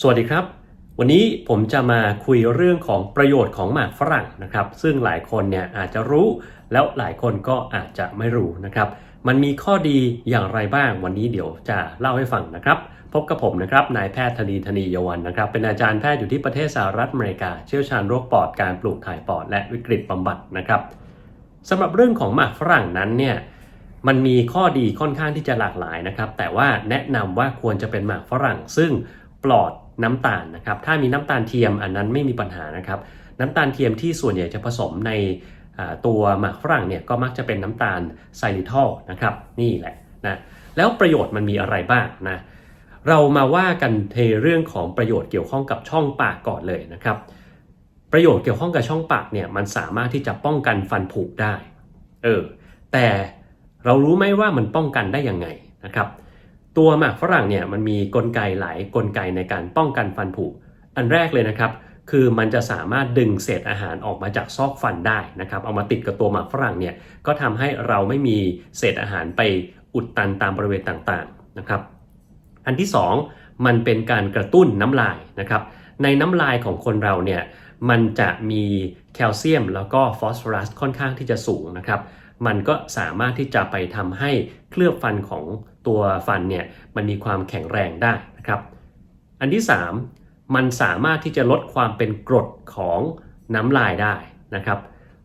สวัสดีครับ วันนี้ผมจะมาคุยเรื่องของประโยชน์ของหมากฝรั่งนะครับ ซึ่งหลายคนเนี่ยอาจจะรู้แล้วหลายคนก็อาจจะไม่รู้นะครับ มันมีข้อดีอย่างไรบ้างวันนี้เดี๋ยวจะเล่าให้ฟังนะครับ พบกับผมนะครับนายแพทย์ธนีธนียวันนะครับ เป็นอาจารย์แพทย์อยู่ที่ประเทศสหรัฐอเมริกา เชี่ยวชาญโรคปอดการปลูกถ่ายปอดและวิกฤตบำบัดนะครับสำหรับเรื่องของหมากฝรั่งนั้นเนี่ยมันมีข้อดีค่อนข้างที่จะหลากหลายนะครับ แต่ว่าแนะนำว่าควรจะเป็นหมากฝรั่งซึ่งปลอด น้ำตาลนะครับ ถ้ามีน้ำตาลเทียมอันนั้นไม่มีปัญหานะครับ น้ำตาลเทียมที่ส่วนใหญ่จะผสมในตัวหมากฝรั่งเนี่ยก็มักจะเป็นน้ำตาลไซริทอลนะครับ นี่แหละนะแล้วประโยชน์มันมีอะไรบ้างนะเรามาว่ากันในเรื่องของประโยชน์เกี่ยวข้องกับช่องปากก่อนเลยนะครับ ประโยชน์เกี่ยวข้องกับช่องปากเนี่ยมันสามารถที่จะป้องกันฟันผุได้เออแต่เรารู้ไหมว่ามันป้องกันได้ยังไงนะครับ ตัวหมากฝรั่งเนี่ยมันมีกลไกหลายกลไกในการป้องกันฟันผุ อันแรกเลยนะครับ คือมันจะสามารถดึงเศษอาหารออกมาจากซอกฟันได้นะครับ เอามาติดกับตัวหมากฝรั่งเนี่ยก็ทำให้เราไม่มีเศษอาหารไปอุดตันตามบริเวณต่างๆนะครับ อันที่ 2 มันเป็นการกระตุ้นน้ำลายนะครับ ในน้ำลายของคนเราเนี่ยมันจะมีแคลเซียมแล้วก็ฟอสฟอรัสค่อนข้างที่จะสูงนะครับ มันก็สามารถที่จะไปทำให้เคลือบฟันของ ตัวฟันเนี่ยมันมีความแข็งแรงได้นะครับ อันที่ 3 มันสามารถที่จะลดความเป็นกรดของน้ำลายได้นะครับ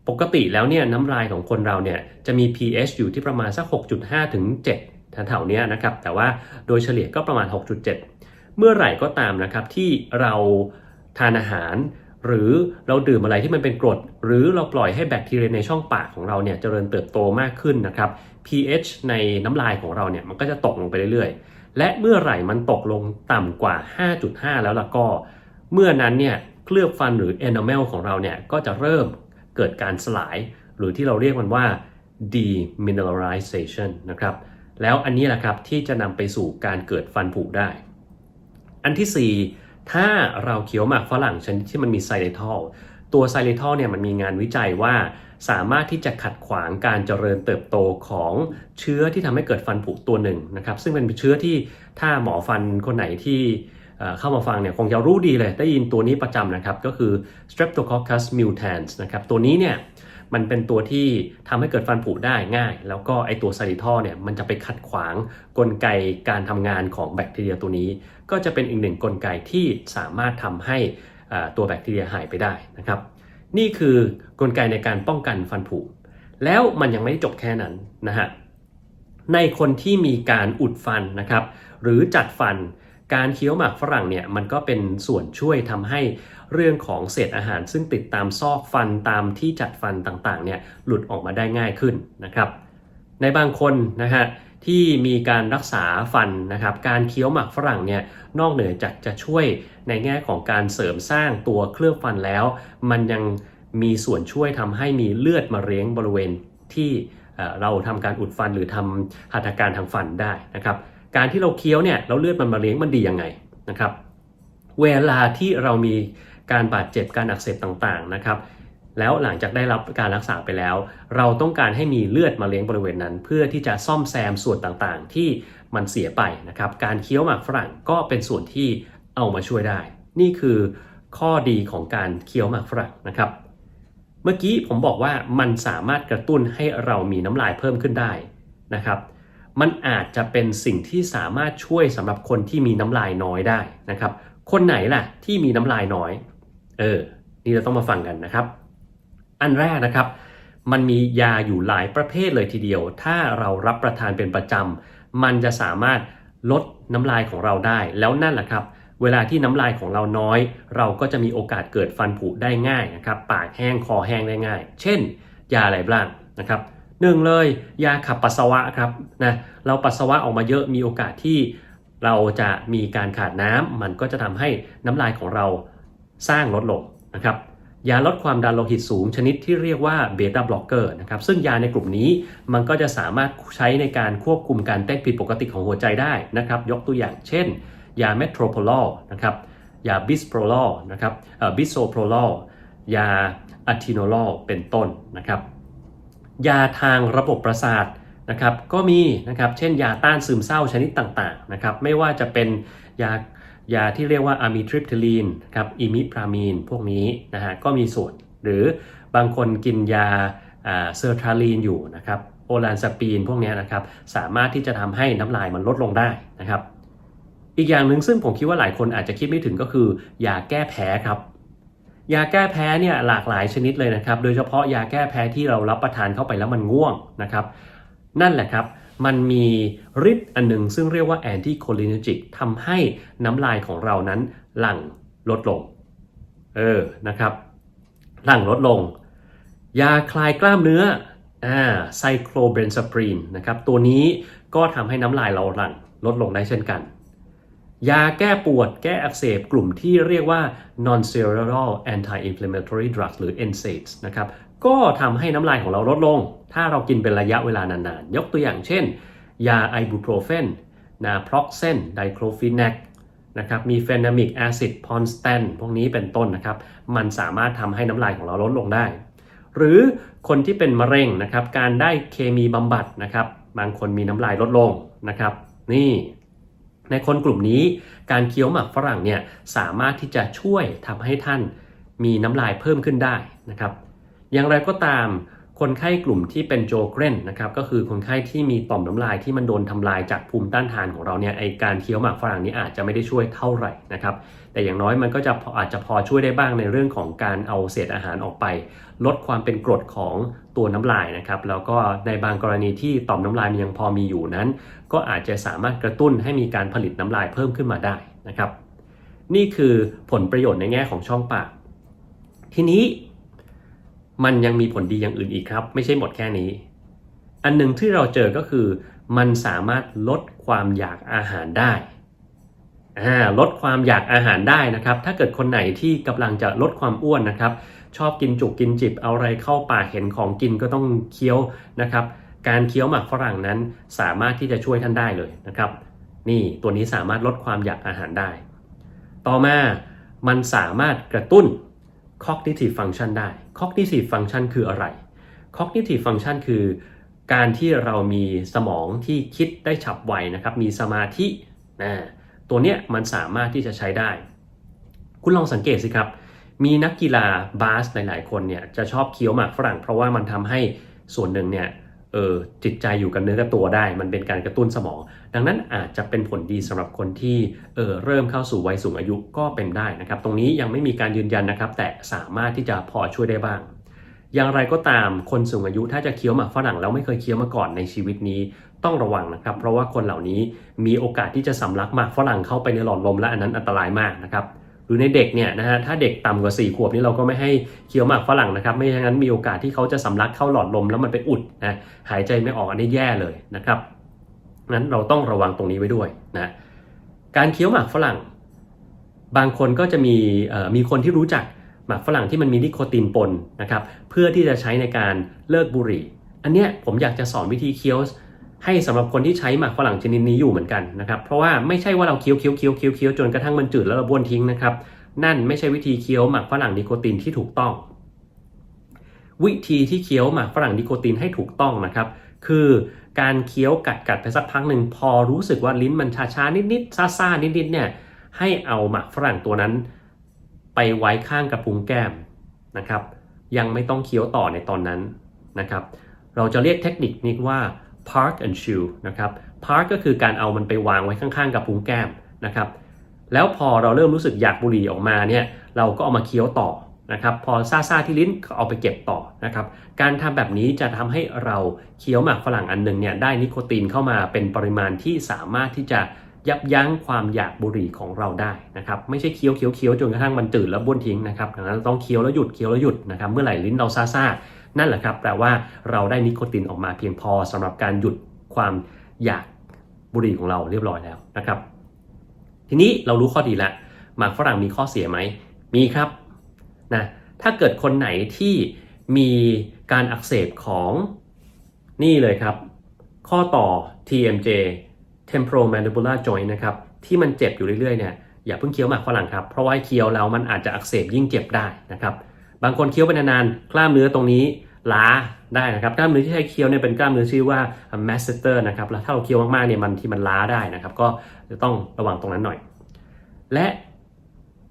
ปกติแล้วเนี่ยน้ำลายของคนเราเนี่ยจะมี pH อยู่ที่ประมาณสัก 6.5 ถึง 7แถวๆเนี้ยนะครับ แต่ว่าโดยเฉลี่ยก็ประมาณ 6.7 เมื่อไหร่ก็ตามนะครับที่เราทานอาหารหรือเราดื่มอะไรที่มันเป็นกรด หรือเราปล่อยให้แบคทีเรียในช่องปากของเราเนี่ยเจริญเติบโตมากขึ้นนะครับ pH ในน้ำลายของเราเนี่ยมันก็จะตกลงไปเรื่อยๆ และเมื่อไหร่มันตกลงต่ำกว่า 5.5 แล้วล่ะก็ เมื่อนั้นเนี่ยเคลือบฟันหรือ enamel ของเราเนี่ยก็จะเริ่มเกิดการสลาย หรือที่เราเรียกมันว่า demineralization นะครับ แล้วอันนี้แหละครับที่จะนำไปสู่การเกิดฟันผุได้ อันที่ 4 ถ้าเราเคี้ยวหมากฝรั่งชนิดที่มันมีไซเลทอลตัวไซเลทอลเนี่ยมันมีงานวิจัยว่า สามารถที่จะขัดขวางการเจริญเติบโตของเชื้อที่ทำให้เกิดฟันผุตัวหนึ่งนะครับ ซึ่งเป็นเชื้อที่ถ้าหมอฟันคนไหนที่เข้ามาฟังเนี่ยคงจะรู้ดีเลยได้ยินตัวนี้ประจำนะครับ ก็คือ Streptococcus mutans นะครับตัวนี้เนี่ยมันเป็นตัวที่ทำให้เกิดฟันผุได้ง่าย แล้วก็ไอตัวไซริทอลเนี่ยมันจะไปขัดขวางกลไกการทำงานของแบคทีเรียตัวนี้ ก็จะเป็นอีกหนึ่งกลไกที่สามารถทำให้ตัวแบคทีเรียหายไปได้นะครับ นี่คือกลไกในการป้องกันฟันผุ แล้วมันยังไม่ได้จบแค่นั้นนะฮะ ในคนที่มีการอุดฟันนะครับ หรือจัดฟัน การเคี้ยวหมากฝรั่งเนี่ยมันก็เป็นส่วนช่วยทำให้เรื่องของเศษอาหาร ซึ่งติดตามซอกฟันตามที่จัดฟันต่างๆเนี่ยหลุดออกมาได้ง่ายขึ้นนะครับ ในบางคนนะฮะ ที่มีการรักษาฟันนะครับ การเคี้ยวหมากฝรั่งเนี่ยนอกเหนือจากจะช่วยในแง่ของการเสริมสร้างตัวเคลือบฟันแล้ว มันยังมีส่วนช่วยทำให้มีเลือดมาเลี้ยงบริเวณที่เราทำการอุดฟันหรือทำหัตถการทางฟันได้นะครับ การที่เราเคี้ยวเนี่ยเราเลือดมันมาเลี้ยงมันดียังไงนะครับ เวลาที่เรามีการบาดเจ็บการอักเสบต่างๆนะครับ แล้วหลังจากได้รับการรักษาไปแล้ว เราต้องการให้มีเลือดมาเลี้ยงบริเวณนั้น เพื่อที่จะซ่อมแซมส่วนต่างๆ ที่มันเสียไปนะครับการเคี้ยวหมากฝรั่งก็เป็นส่วนที่เอามาช่วยได้ นี่คือข้อดีของการเคี้ยวหมากฝรั่งนะครับ เมื่อกี้ผมบอกว่ามันสามารถกระตุ้นให้เรามีน้ำลายเพิ่มขึ้นได้นะครับ มันอาจจะเป็นสิ่งที่สามารถช่วยสำหรับคนที่มีน้ำลายน้อยได้นะครับ คนไหนล่ะที่มีน้ำลายน้อย เออ นี่เราต้องมาฟังกันนะครับ อันแรกนะครับ มันมียาอยู่หลายประเภทเลยทีเดียว ถ้าเรารับประทานเป็นประจำมันจะสามารถลดน้ำลายของเราได้ แล้วนั่นแหละครับ เวลาที่น้ำลายของเราน้อย เราก็จะมีโอกาสเกิดฟันผุได้ง่ายนะครับ ปากแห้งคอแห้งได้ง่าย เช่น ยาอะไรบ้างนะครับหนึ่งเลยยาขับปัสสาวะครับนะเราปัสสาวะออกมาเยอะมีโอกาสที่เราจะมีการขาดน้ำมันก็จะทำให้น้ำลายของเราสร้างลดลงนะครับ ยาลดความดันโลหิตสูงชนิดที่เรียกว่าเบต้าบล็อกเกอร์นะครับซึ่งยาในกลุ่มนี้มันก็จะสามารถใช้ในการควบคุมการเต้นผิดปกติของหัวใจได้นะครับยกตัวอย่างเช่น ยาเมโทรโพลอลนะครับยาบิสโพลอลนะครับบิโซโพลอลยาอะทิโนลอลเป็นต้นนะครับยาทางระบบประสาทนะครับก็มีนะครับเช่นยาต้านซึมเศร้าชนิดต่างๆนะครับไม่ว่าจะเป็นยา ยาที่เรียกว่าอะมิทริปทิลีนครับอิมิพรามีนพวกนี้นะฮะก็มีส่วน หรือบางคนกินยาเซอร์ทราลีนอยู่นะครับโอลานสปีนพวกนี้นะครับสามารถที่จะทำให้น้ำลายมันลดลงได้นะครับ อีกอย่างหนึ่งซึ่งผมคิดว่าหลายคนอาจจะคิดไม่ถึงก็คือยาแก้แพ้ครับยาแก้แพ้เนี่ยหลากหลายชนิดเลยนะครับ โดยเฉพาะยาแก้แพ้ที่เรารับประทานเข้าไปแล้วมันง่วงนะครับ นั่นแหละครับ มันมีฤทธิ์อันหนึ่งซึ่งเรียกว่าแอนตี้โคลินจิกทำให้น้ำลายของเรานั้นหลั่งลดลง เออ นะครับ หลั่งลดลง ยาคลายกล้ามเนื้ออ่าไซโคลเบนซาปรีนนะครับ ตัวนี้ก็ทำให้น้ำลายเราหลั่งลดลงได้เช่นกัน ยาแก้ปวดแก้อักเสบกลุ่มที่เรียกว่า non-steroidal anti-inflammatory drugs หรือ NSAIDs นะครับ ก็ทำให้น้ำลายของเราลดลง ถ้าเรากินเป็นระยะเวลานานๆ ยกตัวอย่างเช่น ยาไอบูโปรเฟนนาพร็อกเซนไดโครฟินักนะครับมีเฟนามิกแอซิดพอนสแตนพวกนี้เป็นต้นนะครับ มันสามารถทำให้น้ำลายของเราลดลงได้ หรือคนที่เป็นมะเร็งนะครับ การได้เคมีบำบัดนะครับ บางคนมีน้ำลายลดลงนะครับ นี่ในคนกลุ่มนี้การเคี้ยวหมากฝรั่งเนี่ยสามารถที่จะช่วยทำให้ท่านมีน้ำลายเพิ่มขึ้นได้นะครับ อย่างไรก็ตามคนไข้กลุ่มที่เป็นโจเกรนนะครับก็คือคนไข้ที่มีต่อมน้ำลายที่มันโดนทำลายจากภูมิต้านทานของเราเนี่ยไอการเคี้ยวหมากฝรั่งนี้อาจจะไม่ได้ช่วยเท่าไหร่นะครับแต่อย่างน้อยมันก็จะอาจจะพอช่วยได้บ้างในเรื่องของการเอาเศษอาหารออกไป ลดความเป็นกรดของตัวน้ำลายนะครับแล้วก็ในบางกรณีที่ต่อมน้ำลายมันยังพอมีอยู่นั้น ก็อาจจะสามารถกระตุ้นให้มีการผลิตน้ำลายเพิ่มขึ้นมาได้นะครับ นี่คือผลประโยชน์ในแง่ของช่องปาก ทีนี้ มันยังมีผลดีอย่างอื่นอีกครับ ไม่ใช่หมดแค่นี้ อันหนึ่งที่เราเจอก็คือ มันสามารถลดความอยากอาหารได้ลดความอยากอาหารได้นะครับ ถ้าเกิดคนไหนที่กำลังจะลดความอ้วนนะครับ ชอบกินจุกกินจิบเอาอะไรเข้าปากเห็นของกินก็ต้องเคี้ยวนะครับ การเคี้ยวหมากฝรั่งนั้นสามารถที่จะช่วยท่านได้เลยนะครับ นี่ตัวนี้สามารถลดความอยากอาหารได้ ต่อมามันสามารถกระตุ้น cognitive function ได้ cognitive function คืออะไร cognitive function คือการที่เรามีสมองที่คิดได้ฉับไวนะครับ มีสมาธินะตัวเนี้ยมันสามารถที่จะใช้ได้ คุณลองสังเกตสิครับ มีนักกีฬาบาสหลาย ๆ คนเนี่ยจะชอบเคี้ยวหมากฝรั่ง เพราะว่ามันทำให้ส่วนหนึ่งเนี่ย เออจิตใจอยู่กับเนื้อกับตัวได้ มันเป็นการกระตุ้นสมอง ดังนั้นอาจจะเป็นผลดีสำหรับคนที่เออเริ่มเข้าสู่วัยสูงอายุก็เป็นได้นะครับ ตรงนี้ยังไม่มีการยืนยันนะครับ แต่สามารถที่จะพอช่วยได้บ้าง อย่างไรก็ตามคนสูงอายุถ้าจะเคี้ยวหมากฝรั่งแล้วไม่เคยเคี้ยวมาก่อนในชีวิตนี้ต้องระวังนะครับ เพราะว่าคนเหล่านี้มีโอกาสที่จะสำลักหมากฝรั่งเข้าไปในหลอดลมและอันนั้นอันตรายมากนะครับ รือในเด็กเนี่ยนะฮะถ้าเด็กต่ำกว่า 4 ขวบนี่เราก็ไม่ให้เคี้ยวหมากฝรั่งนะครับ ไม่อย่างนั้นมีโอกาสที่เขาจะสำลักเข้าหลอดลมแล้วมันไปอุดนะหายใจไม่ออกอันนี้แย่เลยนะครับนั้นเราต้องระวังตรงนี้ไว้ด้วยนะการเคี้ยวหมากฝรั่ง บางคนก็จะมีมีคนที่รู้จักหมากฝรั่งที่มันมีนิโคตินปนนะครับเพื่อที่จะใช้ในการเลิกบุหรี่ อันเนี้ยผมอยากจะสอนวิธีเคี้ยว ให้สำหรับคนที่ใช้หมากฝรั่งชนิดนี้อยู่เหมือนกันนะครับเพราะว่าไม่ใช่ว่าเราเคี้ยวเคี้ยวเคี้ยวเคี้ยวเคี้ยวจนกระทั่งมันจืดแล้วเราบ้วนทิ้งนะครับนั่นไม่ใช่วิธีเคี้ยวหมากฝรั่งนิโคตินที่ถูกต้อง วิธีที่เคี้ยวหมากฝรั่งนิโคตินให้ถูกต้องนะครับ คือการเคี้ยวกัดกัดไปสักพักหนึ่งพอรู้สึกว่าลิ้นมันชาชานิดนิดซาซานิดนิดเนี่ยให้เอาหมากฝรั่งตัวนั้น ไปไว้ข้างกระพุ้งแก้มนะครับ ยังไม่ต้องเคี้ยวต่อในตอนนั้นนะครับ เราจะเรียกเทคนิคนี้ว่า park and chew นะครับ park ก็คือการเอามันไปวางไว้ข้างๆ กับพุงแก้มนะครับ แล้วพอเราเริ่มรู้สึกอยากบุหรี่ออกมาเนี่ยเราก็เอามาเคี้ยวต่อนะครับ พอซาซาที่ลิ้นก็เอาไปเก็บต่อนะครับ การทำแบบนี้จะทำให้เราเคี้ยวหมากฝรั่งอันหนึ่งเนี่ยได้นิโคตินเข้ามาเป็นปริมาณที่สามารถที่จะยับยั้งความอยากบุหรี่ของเราได้นะครับ ไม่ใช่เคี้ยวเคี้ยวเคี้ยวจนกระทั่งมันตื่นแล้วบ้วนทิ้งนะครับดังนั้นต้องเคี้ยวแล้วหยุดเคี้ยวแล้วหยุดนะครับ เมื่อไหร่ลิ้นเราซาซา นั่นแหละครับแปลว่าเราได้นิโคตินออกมาเพียงพอสำหรับการหยุดความอยากบุหรี่ของเราเรียบร้อยแล้วนะครับ ทีนี้เรารู้ข้อดีแล้วหมากฝรั่งมีข้อเสียไหมมีครับนะถ้าเกิดคนไหนที่มีการอักเสบของนี่เลยครับ ข้อต่อ TMJ temporomandibular joint นะครับที่มันเจ็บอยู่เรื่อยๆเนี่ยอย่าเพิ่งเคี้ยวหมากฝรั่งครับ เพราะว่าเคี้ยวแล้วมันอาจจะอักเสบยิ่งเจ็บได้นะครับ บางคนเคี้ยวไปนานๆกล้ามเนื้อตรงนี้ล้าได้นะครับกล้ามเนื้อที่ใช้เคี้ยวเนี่ยเป็นกล้ามเนื้อชื่อว่า masseter นะครับแล้วถ้าเราเคี้ยวมากๆเนี่ยมันที่มันล้าได้นะครับ ก็จะต้องระวังตรงนั้นหน่อย และ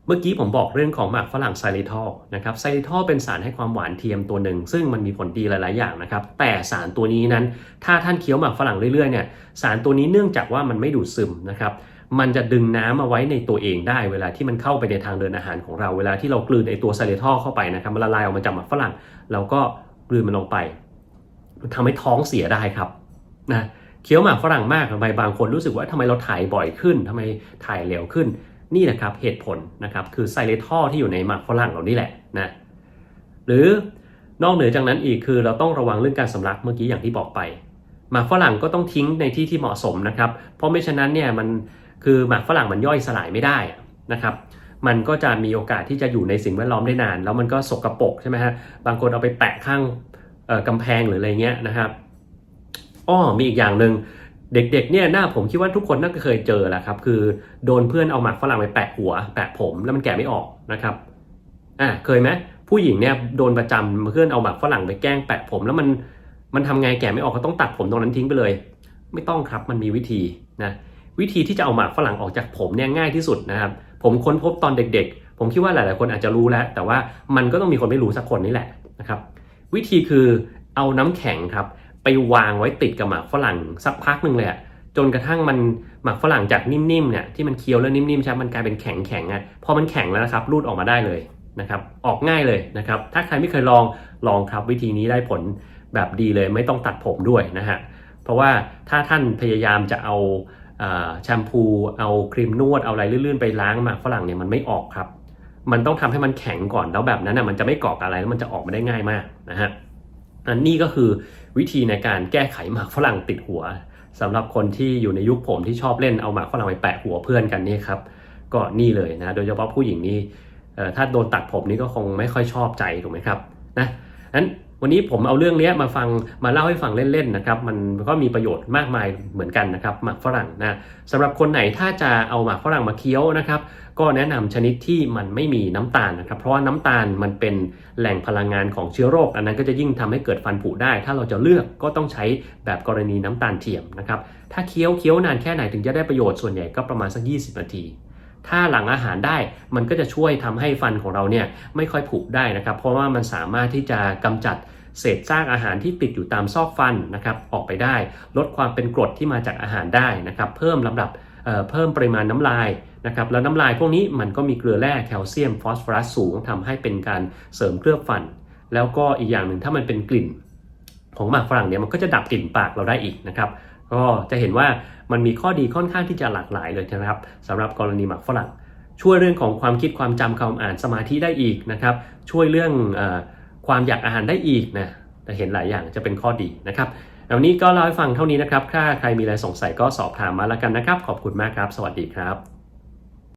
เมื่อกี้ผมบอกเรื่องของหมากฝรั่งไซริทอลนะครับไซริทอลเป็นสารให้ความหวานเทียมตัวหนึ่ง ซึ่งมันมีผลดีหลาย ๆ อย่างนะครับ แต่สารตัวนี้นั้น ถ้าท่านเคี้ยวหมากฝรั่งเรื่อย ๆ เนี่ย สารตัวนี้เนื่องจากว่ามันไม่ดูดซึมนะครับ มันจะดึงน้ำมาไว้ในตัวเองได้เวลาที่มันเข้าไปในทางเดินอาหารของเรา เวลาที่เรากลืนไอตัวไซริทอลเข้าไปนะครับมันละลายออกมาจากหมากฝรั่งเราก็กลืนมันลงไป มันทำให้ท้องเสียได้ครับนะเคี้ยวหมากฝรั่งมากทำไมบางคนรู้สึกว่าทำไมเราถ่ายบ่อยขึ้นทำไมถ่ายเร็วขึ้นนี่แหละครับเหตุผลนะครับคือไซเลทอลที่อยู่ในหมากฝรั่งเรานี่แหละนะหรือนอกเหนือจากนั้นอีกคือเราต้องระวังเรื่องการสำลักเมื่อกี้อย่างที่บอกไปหมากฝรั่งก็ต้องทิ้งในที่ที่เหมาะสมนะครับ เพราะไม่ฉะนั้นเนี่ยมัน คือหมากฝรั่งมันย่อยสลายไม่ได้นะครับ มันก็จะมีโอกาสที่จะอยู่ในสิ่งแวดล้อมได้นาน แล้วมันก็สกรปรกใช่ไหมฮะ บางคนเอาไปแปะข้างเอ่อกำแพงหรืออะไรเงี้ยนะครับอ้อมีอีกอย่างหนึ่งเด็กๆเนี่ยหน้าผมคิดว่าทุกคนน่าจะเคยเจอแหละครับ คือโดนเพื่อนเอาหมากฝรั่งไปแปะหัว แปะผมแล้วมันแกะไม่ออกนะครับอ่าเคยไหมผู้หญิงเนี่ยโดนประจำเพื่อนเอาหมากฝรั่งไปแกล้งแปะผมแล้วมันมันทำไงแกะไม่ออกก็ต้องตัดผมตรงนั้นทิ้งไปเลย ไม่ต้องครับมันมีวิธีนะ วิธีที่จะเอาหมากฝรั่งออกจากผมเนี่ยง่ายที่สุดนะครับ ผมค้นพบตอนเด็กๆ ผมคิดว่าหลายๆคนอาจจะรู้แล้ว แต่ว่ามันก็ต้องมีคนไม่รู้สักคนนี่แหละนะครับวิธีคือเอาน้ำแข็งครับไปวางไว้ติดกับหมากฝรั่งสักพักหนึ่งเลยอะจนกระทั่งมันหมากฝรั่งจากนิ่มๆเนี่ยที่มันเคี้ยวแล้วนิ่มๆใช่ไหมมันกลายเป็นแข็งๆอะพอมันแข็งแล้วนะครับรูดออกมาได้เลยนะครับออกง่ายเลยนะครับถ้าใครไม่เคยลองลองครับวิธีนี้ได้ผลแบบดีเลยไม่ต้องตัดผมด้วยนะฮะเพราะว่าถ้าท่านพยายามจะเอา แชมพูเอาครีมนวดเอาอะไรลื่นๆไปล้างหมากฝรั่งเนี่ยมันไม่ออกครับ มันต้องทำให้มันแข็งก่อนแล้วแบบนั้นน่ะมันจะไม่เกาะอะไรแล้วมันจะออกมาได้ง่ายมากนะฮะอันนี้ก็คือวิธีในการแก้ไขหมากฝรั่งติดหัวสำหรับคนที่อยู่ในยุคผมที่ชอบเล่นเอาหมากฝรั่งไปแปะหัวเพื่อนกันนี่ครับก็นี่เลยนะโดยเฉพาะผู้หญิงนี่ถ้าโดนตัดผมนี่ก็คงไม่ค่อยชอบใจถูกไหมครับนะนั้น วันนี้ผมเอาเรื่องนี้มาฟังมาเล่าให้ฟังเล่นๆนะครับ มันก็มีประโยชน์มากมายเหมือนกันนะครับหมากฝรั่งนะสำหรับคนไหนถ้าจะเอาหมากฝรั่งมาเคี้ยวนะครับ ก็แนะนำชนิดที่มันไม่มีน้ำตาลนะครับ เพราะว่าน้ำตาลมันเป็นแหล่งพลังงานของเชื้อโรค อันนั้นก็จะยิ่งทำให้เกิดฟันผุได้ ถ้าเราจะเลือกก็ต้องใช้แบบกรณีน้ำตาลเทียมนะครับถ้าเคี้ยวเคี้ยวนานแค่ไหนถึงจะได้ประโยชน์ส่วนใหญ่ก็ประมาณสัก 20 นาที ถ้าหลังอาหารได้มันก็จะช่วยทำให้ฟันของเราเนี่ยไม่ค่อยผุได้นะครับ เพราะว่ามันสามารถที่จะกำจัดเศษซากอาหารที่ติดอยู่ตามซอกฟันนะครับออกไปได้ ลดความเป็นกรดที่มาจากอาหารได้นะครับเพิ่มลำดับเเพิ่มปริมาณน้ำลายนะครับแล้วน้ำลายพวกนี้มันก็มีเกลือแร่แคลเซียมฟอสฟอรัสสูงทำให้เป็นการเสริมเคลือบฟัน แล้วก็อีกอย่างหนึ่งถ้ามันเป็นกลิ่นของหมากฝรั่งเนี่ยมันก็จะดับกลิ่นปากเราได้อีกนะครับ ก็จะเห็นว่ามันมีข้อดีค่อนข้างที่จะหลากหลายเลยนะครับสำหรับกรณีหมักฝรั่ง ช่วยเรื่องของความคิดความจำความอ่านสมาธิได้อีกนะครับ ช่วยเรื่องอความอยากอาหารได้อีกนะจะเห็นหลายอย่างจะเป็นข้อดีนะครับวันนี้ก็เล่าให้ฟังเท่านี้นะครับถ้าใครมีอะไรสงสัยก็สอบถามมาแล้วกันนะครับ ขอบคุณมากครับ สวัสดีครับ